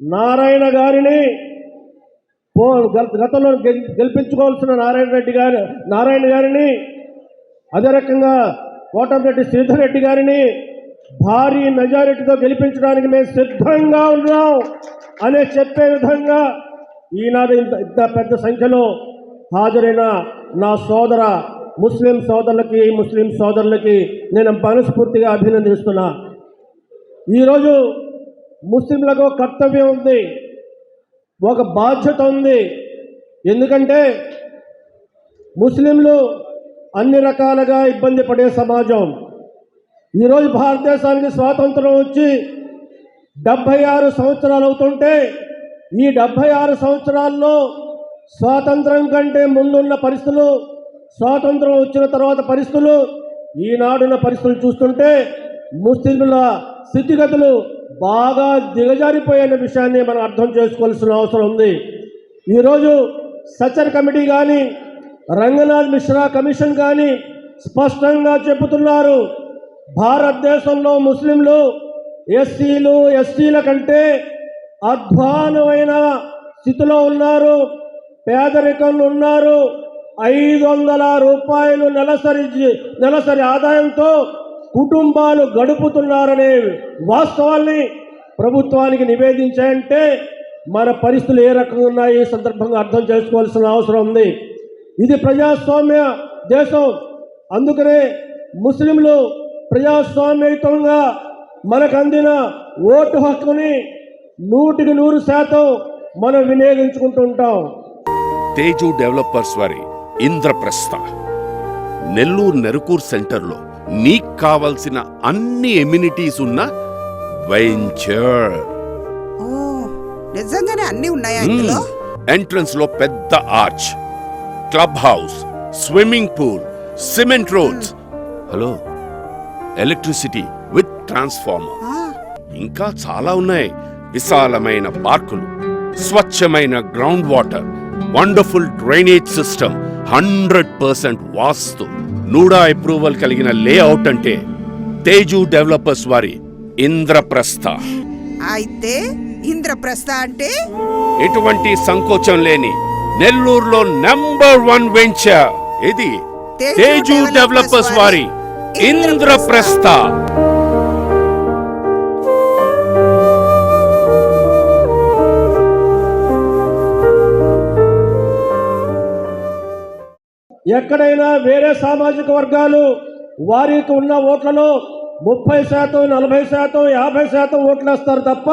నారాయణ గారిని పో గత- గతంలో గెలిపించుకోవాల్సిన నారాయణ రెడ్డి గారి నారాయణ గారిని అదే రకంగా కోటంరెడ్డి శ్రీధర్ రెడ్డి గారిని భారీ మెజారిటీతో గెలిపించడానికి మేము సిద్ధంగా ఉన్నాం అనే చెప్పే విధంగా ఈనాడు ఇంత ఇంత పెద్ద సంఖ్యలో హాజరైన నా సోదర ముస్లిం సోదరులకి ముస్లిం సోదరులకి నేను మనస్ఫూర్తిగా అభినందిస్తున్నా. ఈరోజు ముస్లింలకు కర్తవ్యం ఉంది. ఒక బాధ్యత ఉంది. ఎందుకంటే ముస్లింలు అన్ని రకాలుగా ఇబ్బంది పడే సమాజం. ఈరోజు భారతదేశానికి స్వాతంత్రం వచ్చి డెబ్భై ఆరు సంవత్సరాలు అవుతుంటే ఈ డెబ్భై ఆరు సంవత్సరాల్లో స్వాతంత్రం కంటే ముందున్న పరిస్థితులు స్వాతంత్రం వచ్చిన తర్వాత పరిస్థితులు ఈనాడున్న పరిస్థితులు చూస్తుంటే ముస్లింల స్థితిగతులు బాగా దిగజారిపోయిన విషయాన్ని మనం అర్థం చేసుకోవాల్సిన అవసరం ఉంది. ఈరోజు సచర్ కమిటీ కానీ రంగనాథ్ మిశ్రా కమిషన్ కానీ స్పష్టంగా చెబుతున్నారు. భారతదేశంలో ముస్లింలు ఎస్సీలు ఎస్టీల కంటే అధ్వానమైన స్థితిలో ఉన్నారు. పేదరికంలో ఉన్నారు. ఐదు వందల రూపాయలు నెలసరి నెలసరి ఆదాయంతో కుటుంబాలు గడుపుతున్నారనే వాస్తవాల్ని ప్రభుత్వానికి నివేదించాయంటే మన పరిస్థితులు ఏ రకంగా ఉన్నాయి ఈ సందర్భంగా అర్థం చేసుకోవాల్సిన అవసరం ఉంది. ఇది ప్రజాస్వామ్య దేశం. అందుకనే ముస్లింలు ప్రజాస్వామ్యయుతంగా మనకు అందిన ఓటు హక్కుని నూటికి నూరు శాతం మనం వినియోగించుకుంటూ ఉంటాం. తేజు డెవలపర్స్ వారి ఇంద్రప్రస్థ నెల్లూరు నెరుకూర్ సెంటర్లో నీకు కావలసిన అన్ని ఎమ్యూనిటీస్ ఉన్న వెంచర్ ఓ నిజంగానే అన్ని ఉన్నాయా ఇందులో? ఎంట్రన్స్లో పెద్ద arch club house swimming pool cement roads hello electricity with transformer ఇంకా చాలా ఉన్నాయి. విశాలమైన పార్కులు స్వచ్ఛమైన ground water wonderful drainage system hundred percent vastu. NUDA approval కలిగిన లేఅవుట్ అంటే తేజు డెవలపర్స్ వారి ఇంద్రప్రస్థ. అయితే ఇంద్రప్రస్థ అంటే? ఎటువంటి సంకోచం లేని నెల్లూరులో నంబర్ వన్ వెంచర్ ఇది తేజు డెవలపర్స్ వారి ఇంద్రప్రస్థ. ఎక్కడైనా వేరే సామాజిక వర్గాలు వారికి ఉన్న ఓట్లలో ముప్పై శాతం నలభై శాతం యాభై శాతం ఓట్లు వేస్తారు తప్ప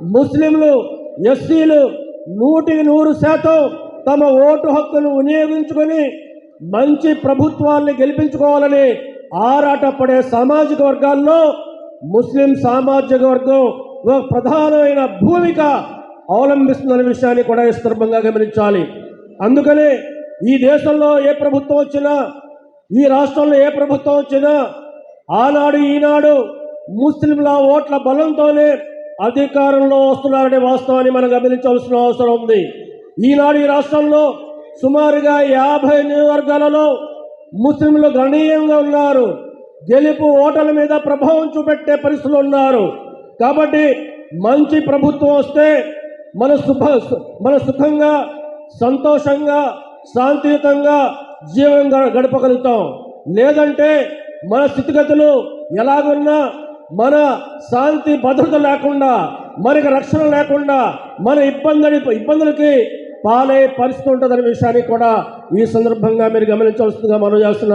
ముస్లింలు ఎస్సీలు నూటికి నూరు శాతం తమ ఓటు హక్కును వినియోగించుకొని మంచి ప్రభుత్వాన్ని గెలిపించుకోవాలని ఆరాటపడే సామాజిక వర్గాల్లో ముస్లిం సామాజిక వర్గం ఒక ప్రధానమైన భూమిక అవలంబిస్తుందనే విషయాన్ని కూడా ఈ సందర్భంగా గమనించాలి. అందుకనే ఈ దేశంలో ఏ ప్రభుత్వం వచ్చినా ఈ రాష్ట్రంలో ఏ ప్రభుత్వం వచ్చినా ఆనాడు ఈనాడు ముస్లింల ఓట్ల బలంతోనే అధికారంలో వస్తున్నారనే వాస్తవాన్ని మనం గమనించవలసిన అవసరం ఉంది. ఈనాడు ఈ రాష్ట్రంలో సుమారుగా యాభై నియోజకవర్గాలలో ముస్లింలు గణనీయంగా ఉన్నారు. గెలుపు ఓటల మీద ప్రభావం చూపెట్టే పరిస్థితులు ఉన్నారు. కాబట్టి మంచి ప్రభుత్వం వస్తే మన సుఖ మన సుఖంగా సంతోషంగా శాంతియుతంగా జీవనం గ- గడపగలుగుతాం. లేదంటే మన స్థితిగతులు ఎలాగున్నా మన శాంతి భద్రత లేకుండా మనకి రక్షణ లేకుండా మన ఇబ్బంది ఇబ్బందులకి పాలే పరిస్థితి ఉంటుందనే విషయాన్ని కూడా ఈ సందర్భంగా మీరు గమనించవలసిందిగా మనం చేస్తున్నాం